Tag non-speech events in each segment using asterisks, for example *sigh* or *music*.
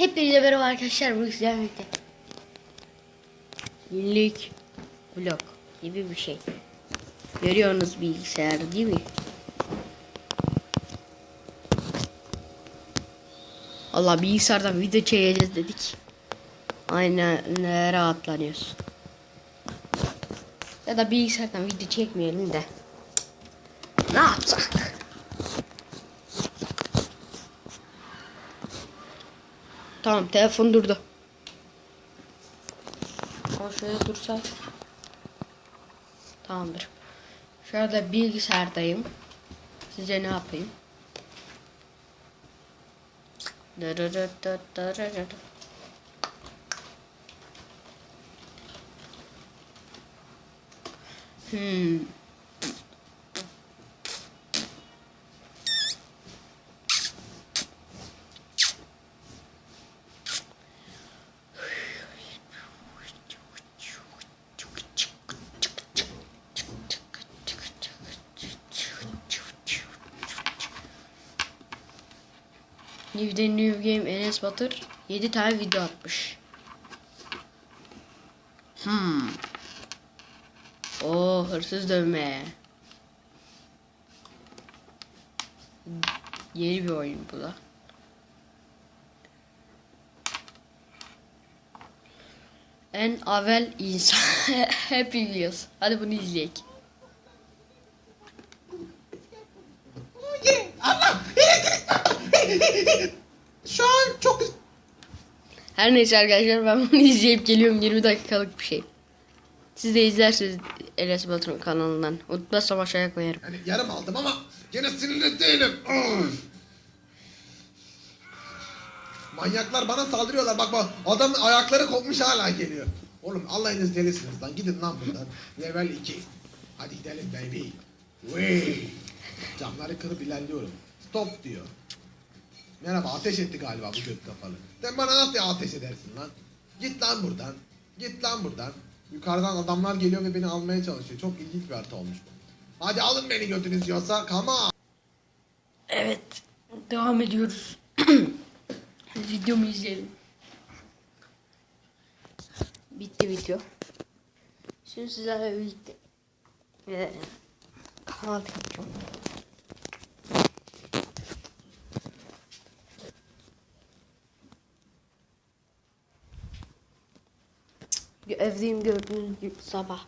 Hepinize merhaba arkadaşlar. Bu birlikte. Günlük vlog gibi bir şey. Görüyorsunuz bilgisayarı değil mi? Allah bilgisayardan video çekeceğiz dedik. Aynen ne rahatlanıyoruz. Ya da bilgisayardan video çekmeyelim de. Ne yapsak? Tamam telefon durdu. Ama şöyle dursa. Tamamdır. Şurada bilgisayardayım. Size ne yapayım? Hmm. New Day New Game Enes Batur 7 tane video atmış. Hmm. Oo hırsız dövme. Yeni bir oyun bu da. En avel insan *laughs* hep biliyoruz. Hadi bunu izleyelim. *laughs* Şu an çok Her neyse arkadaşlar ben bunu *laughs* izleyip geliyorum 20 dakikalık bir şey. Siz de izlersiniz Enes Batur'un kanalından. Unutmazsam aşağıya koyarım. yani yarım aldım ama gene sinirli değilim. Manyaklar bana saldırıyorlar. Bak bak adamın ayakları kopmuş hala geliyor. Oğlum Allah'ınız delisiniz lan. Gidin lan buradan. Level 2. Hadi gidelim baby. Wey. Camları kırıp ilerliyorum. Stop diyor. Merhaba ateş etti galiba bu göt kafalı. Sen bana nasıl ateş edersin lan? Git lan buradan. Git lan buradan. Yukarıdan adamlar geliyor ve beni almaya çalışıyor. Çok ilginç bir harita olmuş bu. Hadi alın beni götünüz. Come on. Evet. Devam ediyoruz. *clears throat* Videomu izleyelim. Bitti video. Şimdi sizlerle birlikte e, kahvaltı yapacağım. Evdeyim gördüğünüz gibi sabah.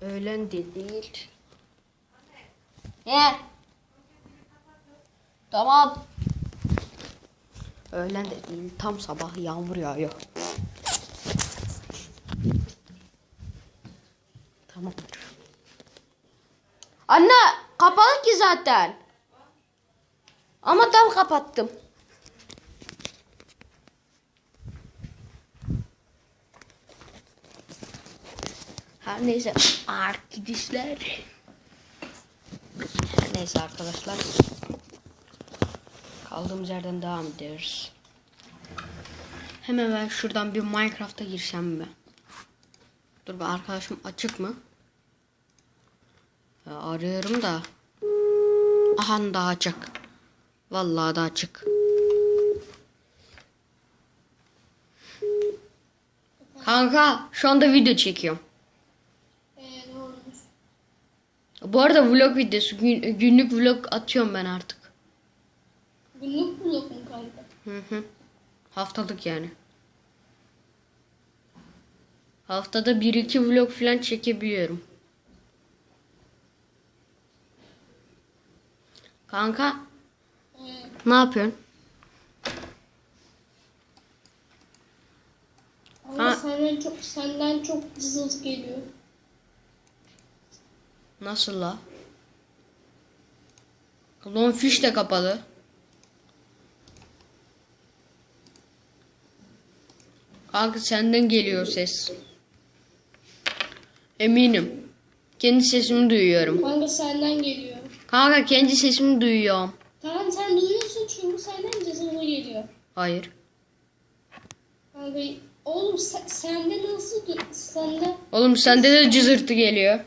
Öğlen de değil. Ne? Tamam. Öğlen de değil, tam sabah yağmur yağıyor. Tamam. Anne, kapalı ki zaten. Ama tam kapattım. Her neyse arkadaşlar. Her neyse arkadaşlar. Kaldığımız yerden devam ediyoruz. Hemen ben şuradan bir Minecraft'a girsem mi? Dur bir arkadaşım açık mı? Ya arıyorum da. Aha da açık. Vallahi da açık. Kanka şu anda video çekiyorum. Ee, ne olmuş? Bu arada vlog videosu gün- günlük vlog atıyorum ben artık. Günlük blok mu kanka? Hı hı. Haftalık yani. Haftada bir iki vlog falan çekebiliyorum. Kanka Ee, ne yapıyorsun? ama Ha. senden çok senden çok cızıltı geliyor. Nasıl la? Lan fiş de kapalı. Kanka senden geliyor ses. Eminim. Kendi sesimi duyuyorum. Kanka senden geliyor. Kanka kendi sesimi duyuyorum. Tamam sen duyuyorsun çünkü senden cızıltı geliyor. Hayır. Kanka oğlum sen, sende nasıl sende Oğlum sende de cızırtı geliyor.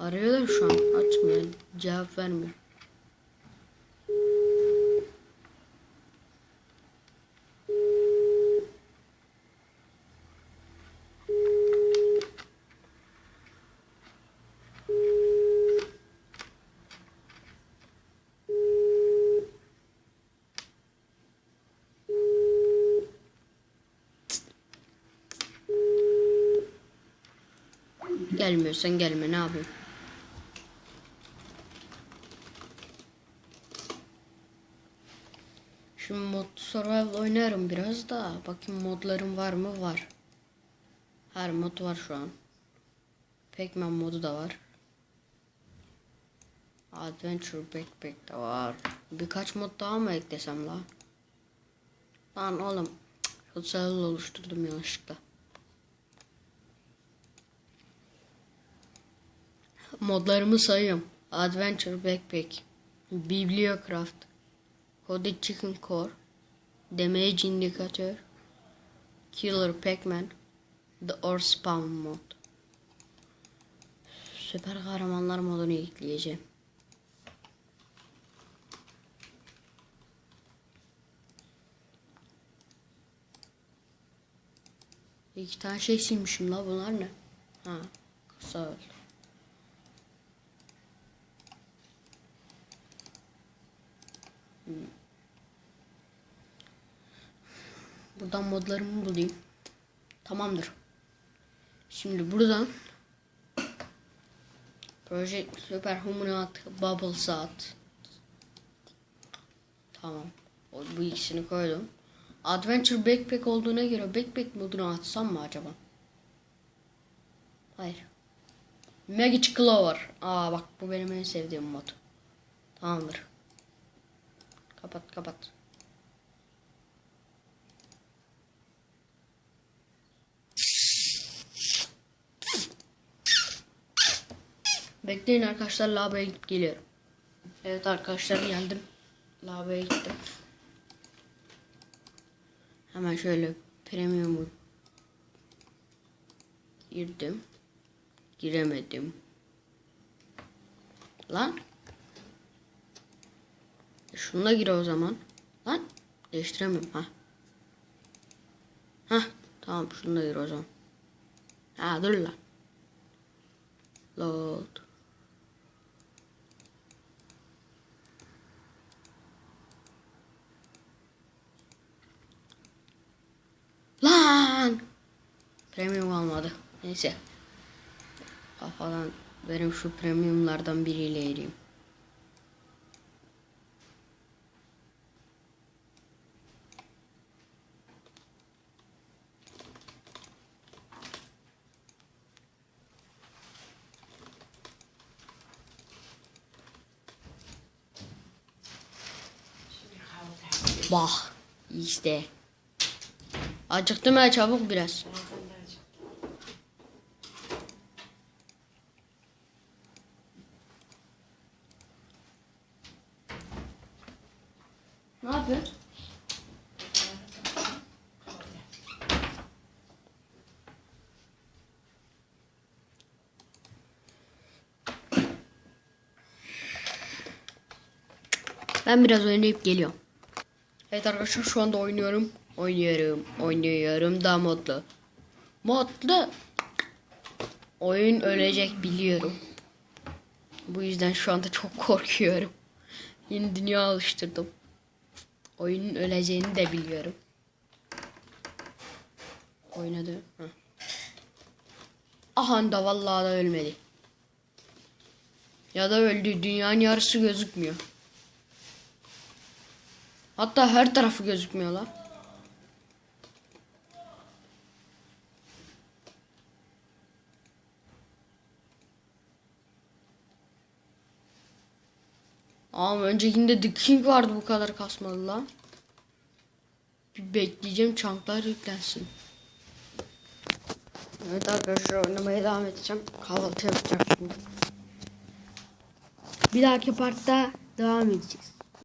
Arıyorlar şu an. Açmıyor. Cevap vermiyor. Gelmiyorsan gelme ne yapayım? Şimdi mod survival oynarım biraz da bakayım modlarım var mı var. Her mod var şu an. Pac-Man modu da var. Adventure Backpack de var. Birkaç mod daha mı eklesem la? Lan oğlum. Sosyal oluşturdum yanlışlıkla. Modlarımı sayıyorum. Adventure Backpack. Bibliocraft. Coded Chicken Core. Damage Indicator. Killer Pac-Man. The Or Spawn mod. Süper kahramanlar modunu ekleyeceğim. İki tane şey silmişim la bunlar ne? Ha, kısa öl. Buradan modlarımı bulayım. Tamamdır. Şimdi buradan Project Super Humanat Bubble Saat Tamam. Bu ikisini koydum. Adventure Backpack olduğuna göre Backpack modunu atsam mı acaba? Hayır. Magic Clover. Aa bak bu benim en sevdiğim mod. Tamamdır. Kapat kapat. Bekleyin arkadaşlar lavaboya gidip geliyorum. Evet arkadaşlar geldim. Lavaboya gittim. Hemen şöyle premium'u girdim. Giremedim. Lan. Şununla gir o zaman. Lan. Değiştiremiyorum ha. Ha tamam şununla gir o zaman. Ha dur lan. Load. Lan! Premium almadı. Neyse. Kafadan benim şu premiumlardan biriyle eriyim. Bah işte. Acıktım ha çabuk biraz. Ne yapıyorsun? Ben biraz oynayıp geliyorum. Evet arkadaşlar şu anda oynuyorum. Oynuyorum. Oynuyorum da modlu. Modlu. Oyun ölecek biliyorum. Bu yüzden şu anda çok korkuyorum. Yeni dünya alıştırdım. Oyunun öleceğini de biliyorum. Oynadı. Heh. Aha da vallahi da ölmedi. Ya da öldü. Dünyanın yarısı gözükmüyor. Hatta her tarafı gözükmüyor lan. Ama öncekinde The King vardı bu kadar kasmadı lan. Bir bekleyeceğim çanklar yüklensin. Evet arkadaşlar oynamaya devam edeceğim. Kahvaltı yapacağım şimdi. Bir dahaki partta devam edeceğiz.